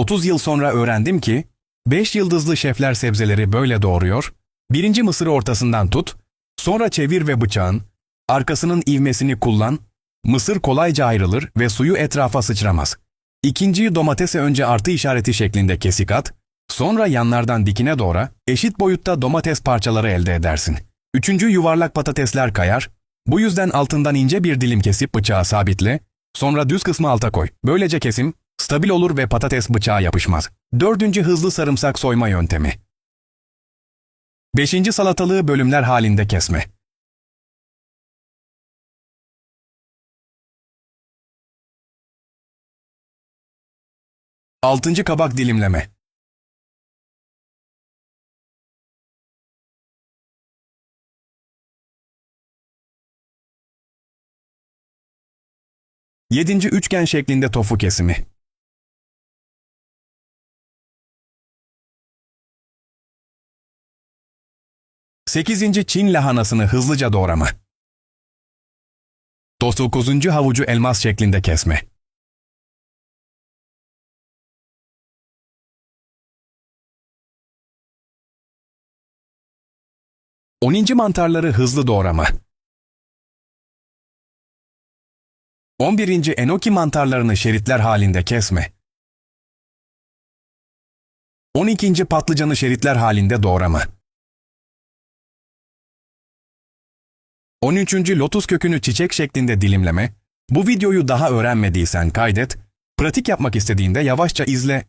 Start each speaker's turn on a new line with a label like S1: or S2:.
S1: 30 yıl sonra öğrendim ki 5 yıldızlı şefler sebzeleri böyle doğruyor. Birinci mısırı ortasından tut, sonra çevir ve bıçağın arkasının ivmesini kullan. Mısır kolayca ayrılır ve suyu etrafa sıçramaz. İkinciyi domatese önce artı işareti şeklinde kesik at, sonra yanlardan dikine doğra, eşit boyutta domates parçaları elde edersin. Üçüncü yuvarlak patatesler kayar, bu yüzden altından ince bir dilim kesip bıçağa sabitle, sonra düz kısmı alta koy. Böylece kesim stabil olur ve patates bıçağa yapışmaz. Dördüncü hızlı sarımsak soyma yöntemi. Beşinci salatalığı bölümler halinde kesme. Altıncı kabak dilimleme. Yedinci üçgen şeklinde tofu kesimi. Sekizinci Çin lahanasını hızlıca doğrama. Dokuzuncu havucu elmas şeklinde kesme. 10. mantarları hızlı doğrama. 11. enoki mantarlarını şeritler halinde kesme. 12. patlıcanı şeritler halinde doğrama. 13. lotus kökünü çiçek şeklinde dilimleme. Bu videoyu daha öğrenmediysen kaydet, pratik yapmak istediğinde yavaşça izle